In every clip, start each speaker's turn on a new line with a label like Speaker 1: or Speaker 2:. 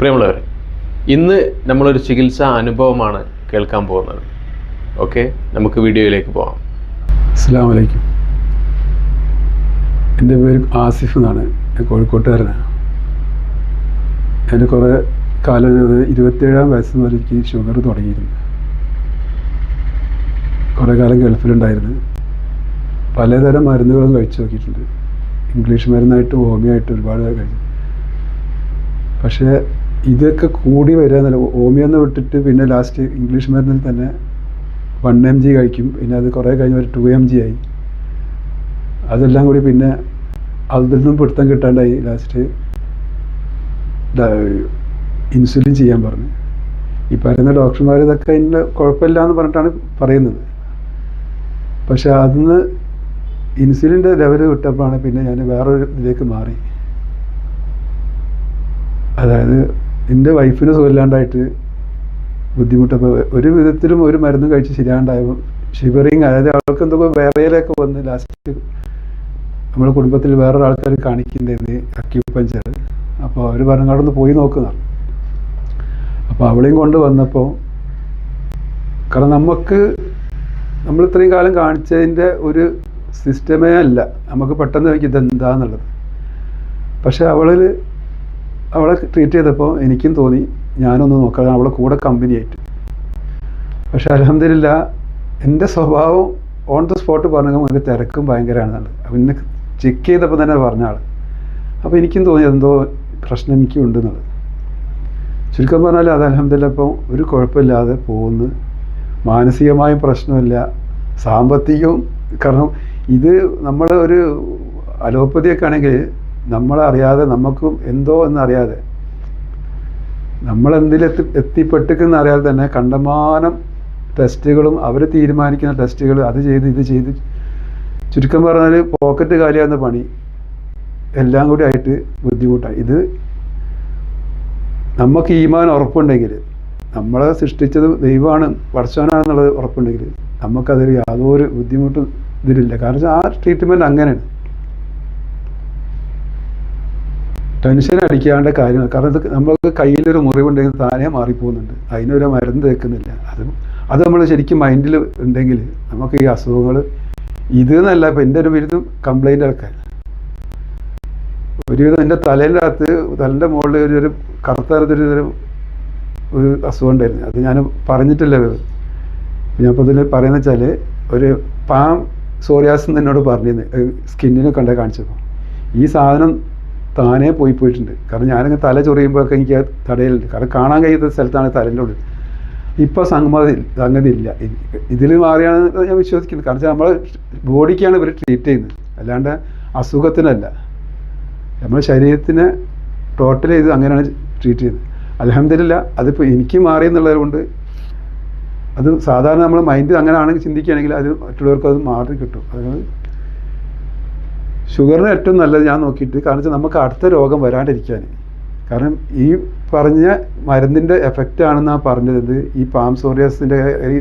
Speaker 1: പ്രിയമുള്ളവരെ ഇന്ന് നമ്മളൊരു ചികിത്സാ അനുഭവമാണ് കേൾക്കാൻ പോകുന്നത്. ഓക്കെ നമുക്ക് വീഡിയോയിലേക്ക് പോകാം
Speaker 2: അസ്സാം വലൈക്കും എന്റെ പേര് ആസിഫ് എന്നാണ്. ഞാൻ കോഴിക്കോട്ടുകാരനാണ് എന്റെ കുറേ കാലം ഇരുപത്തേഴാം വയസ്സ് മുതൽ എനിക്ക് ഷുഗർ തുടങ്ങിയിരുന്നു. കുറേ കാലം ഗൾഫിലുണ്ടായിരുന്നു. പലതരം മരുന്നുകളും കഴിച്ചു നോക്കിയിട്ടുണ്ട്. ഇംഗ്ലീഷ് മരുന്നായിട്ട് ഹോമിയോ ആയിട്ട് ഒരുപാട് കഴിച്ചു. പക്ഷേ ഇതൊക്കെ കൂടി വരിക എന്നല്ല. ഹോമിയോ എന്ന് വിട്ടിട്ട് പിന്നെ ലാസ്റ്റ് ഇംഗ്ലീഷ് മരുന്നിൽ തന്നെ വൺ എം ജി കഴിക്കും. പിന്നെ അത് കുറേ കഴിഞ്ഞ് ഒരു ടു എം ജി ആയി. അതെല്ലാം കൂടി പിന്നെ അതിൽ നിന്നും പിടുത്തം കിട്ടാണ്ടായി ലാസ്റ്റ് ഇൻസുലിൻ ചെയ്യാൻ പറഞ്ഞു. ഈ പറയുന്ന ഡോക്ടർമാർ ഇതൊക്കെ ഇന്ന കുഴപ്പമില്ല എന്ന് പറഞ്ഞിട്ടാണ് പറയുന്നത്. പക്ഷേ അതിന്ന് ഇൻസുലിന്റെ ലെവൽ വിട്ടപ്പോഴാണ് പിന്നെ ഞാൻ വേറൊരു ഇതിലേക്ക് മാറി. അതായത് എന്റെ വൈഫിന് സുഖമില്ലാണ്ടായിട്ട് ബുദ്ധിമുട്ടപ്പോൾ ഒരു വിധത്തിലും ഒരു മരുന്ന് കഴിച്ച് ശരിയാണ്ടായപ്പോൾ ഷിവറിങ് അതായത് അവൾക്ക് എന്തൊക്കെ വേറെയിലൊക്കെ വന്ന് ലാസ്റ്റ് നമ്മുടെ കുടുംബത്തിൽ വേറൊരു ആൾക്കാർ കാണിക്കുന്നുണ്ടായിരുന്നു അക്യൂപഞ്ചർ അപ്പോൾ അവർ പറഞ്ഞു അവിടെ ഒന്ന് പോയി നോക്കുന്നതാണ് അപ്പോൾ അവളെയും കൊണ്ട് വന്നപ്പോൾ കാരണം നമുക്ക് നമ്മൾ ഇത്രയും കാലം കാണിച്ചതിന്റെ ഒരു സിസ്റ്റമേ അല്ല. നമുക്ക് പെട്ടെന്ന് ഇതെന്താന്നുള്ളത്. പക്ഷെ അവളിൽ അവളെ ട്രീറ്റ് ചെയ്തപ്പോൾ എനിക്കും തോന്നി ഞാനൊന്ന് നോക്കാം. അവളെ കൂടെ കമ്പനി ആയിട്ട്. പക്ഷെ അലഹമില്ല എന്റെ സ്വഭാവം ഓൺ ദ സ്പോട്ട് പറഞ്ഞപ്പോൾ എനിക്ക് തിരക്കും ഭയങ്കരമാണെന്നുള്ളത് അപ്പം എന്നെ ചെക്ക് ചെയ്തപ്പോൾ തന്നെ പറഞ്ഞ ആൾ അപ്പോൾ എനിക്കും തോന്നി എന്തോ പ്രശ്നം എനിക്കും ഉണ്ടെന്നുള്ളത് ചുരുക്കം പറഞ്ഞാൽ അത് അലഹമില്ല ഇപ്പം ഒരു കുഴപ്പമില്ലാതെ പോകുന്നു. മാനസികമായും പ്രശ്നമില്ല. സാമ്പത്തികവും കാരണം ഇത് നമ്മൾ ഒരു അലോപ്പതിയൊക്കെ ആണെങ്കിൽ നമ്മളറിയാതെ നമുക്കും എന്തോ എന്നറിയാതെ നമ്മളെന്തിലെത്തി എത്തിപ്പെട്ടിക്കുന്ന അറിയാതെ തന്നെ കണ്ടമാനം ടെസ്റ്റുകളും അവർ തീരുമാനിക്കുന്ന ടെസ്റ്റുകൾ അത് ചെയ്ത് ഇത് ചെയ്ത് ചുരുക്കം പറഞ്ഞാൽ പോക്കറ്റ് കാലിയാകുന്ന പണി എല്ലാം കൂടി ആയിട്ട് ബുദ്ധിമുട്ടായി. ഇത് നമുക്ക് ഈമാൻ ഉറപ്പുണ്ടെങ്കിൽ നമ്മളെ സൃഷ്ടിച്ചത് ദൈവമാണ് പഠിച്ചവനാണെന്നുള്ളത് ഉറപ്പുണ്ടെങ്കിൽ നമുക്കതിൽ യാതൊരു ബുദ്ധിമുട്ടും ഇതിലില്ല. കാരണം ആ ട്രീറ്റ്മെന്റ് അങ്ങനെയാണ്. ടെൻഷൻ അടിക്കാണ്ട കാര്യങ്ങൾ. കാരണം ഇത് നമുക്ക് കയ്യിലൊരു മുറിവുണ്ടെങ്കിൽ താനേ മാറിപ്പോകുന്നുണ്ട്. അതിനൊരു മരുന്ന് തേക്കുന്നില്ല. അത് അത് നമ്മൾ ശരിക്കും മൈൻഡിൽ ഉണ്ടെങ്കിൽ നമുക്ക് ഈ അസുഖങ്ങൾ ഇത് എന്നല്ല ഇപ്പം എന്റെ ഒരു വിരുദ്ധം കംപ്ലൈന്റ് ആൾക്കാർ ഒരുവിധം എന്റെ തലേന്റെ അകത്ത് തലേന്റെ മുകളിൽ ഒരു ഒരു കറുത്ത തരത്തിൽ ഒരു ഒരു അസുഖം ഉണ്ടായിരുന്നു. അത് ഞാൻ പറഞ്ഞിട്ടില്ല. ഞാൻ അപ്പോൾ ഇതിൽ പറയുന്ന വെച്ചാൽ ഒരു പാം സോറിയാസ് എന്ന് എന്നോട് പറഞ്ഞിരുന്നു. സ്കിന്നിനെ കണ്ട കാണിച്ചപ്പോൾ ഈ സാധനം താനേ പോയി പോയിട്ടുണ്ട്. കാരണം ഞാനങ്ങ് തല ചൊറിയുമ്പോഴൊക്കെ എനിക്ക് തടയലുണ്ട്. കാരണം കാണാൻ കഴിയാത്ത സ്ഥലത്താണ് തലന്റെ ഉള്ളിൽ. ഇപ്പോൾ സംഗതി സംഗതി ഇല്ല ഇതിൽ മാറിയാണ് ഞാൻ വിശ്വസിക്കുന്നത് കാരണം വെച്ചാൽ നമ്മളെ ബോഡിക്കാണ് ഇവർ ട്രീറ്റ് ചെയ്യുന്നത്. അല്ലാണ്ട് അസുഖത്തിനല്ല. നമ്മുടെ ശരീരത്തിനെ ടോട്ടൽ ചെയ്ത് അങ്ങനെയാണ് ട്രീറ്റ് ചെയ്യുന്നത്. അലഹമില്ല അതിപ്പോൾ എനിക്ക് മാറി എന്നുള്ളത് കൊണ്ട് അത് സാധാരണ നമ്മൾ മൈൻഡ് അങ്ങനെ ആണെങ്കിൽ ചിന്തിക്കുകയാണെങ്കിൽ അത് മറ്റുള്ളവർക്ക് അത് മാറി കിട്ടും. അതുകൊണ്ട് ഷുഗറിന് ഏറ്റവും നല്ലത് ഞാൻ നോക്കിയിട്ട് കാരണം വെച്ചാൽ നമുക്ക് അടുത്ത രോഗം വരാണ്ടിരിക്കാൻ. കാരണം ഈ പറഞ്ഞ മരുന്നിന്റെ എഫക്റ്റ് ആണെന്നാണ് പറഞ്ഞത്. ഈ പാം സോറിയാസിന്റെ ഈ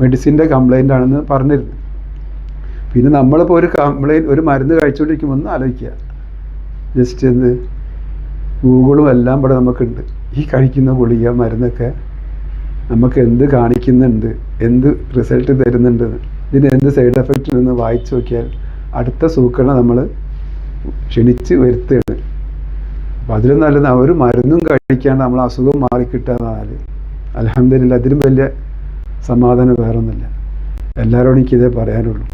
Speaker 2: മെഡിസിന്റെ കംപ്ലൈന്റ് ആണെന്ന് പറഞ്ഞിരുന്നു പിന്നെ നമ്മളിപ്പോൾ ഒരു കംപ്ലൈന്റ് ഒരു മരുന്ന് കഴിച്ചുകൊണ്ടിരിക്കുമ്പോൾ ഒന്ന് ആലോചിക്കുക ജസ്റ്റ് എന്ത്? ഗൂഗിളും എല്ലാം ഇവിടെ നമുക്കുണ്ട്. ഈ കഴിക്കുന്ന ഗുളിക മരുന്നൊക്കെ നമുക്ക് എന്ത് കാണിക്കുന്നുണ്ട്? എന്ത് റിസൾട്ട് തരുന്നുണ്ട്? ഇതിന് എന്ത് സൈഡ് എഫക്റ്റ് ഉണ്ടെന്ന് വായിച്ചു നോക്കിയാൽ അടുത്ത സൂക്കറിനെ നമ്മൾ ക്ഷണിച്ച് വരുത്തുകയാണ്. അപ്പം അതിലും നല്ലത് ഒരു മരുന്നും കഴിക്കാണ്ട് നമ്മൾ അസുഖം മാറിക്കിട്ടാന്നാൽ അലഹമില്ല അതിലും വലിയ സമാധാനം വേറൊന്നുമില്ല. എല്ലാവരോടും എനിക്കിതേ പറയാനുള്ളൂ.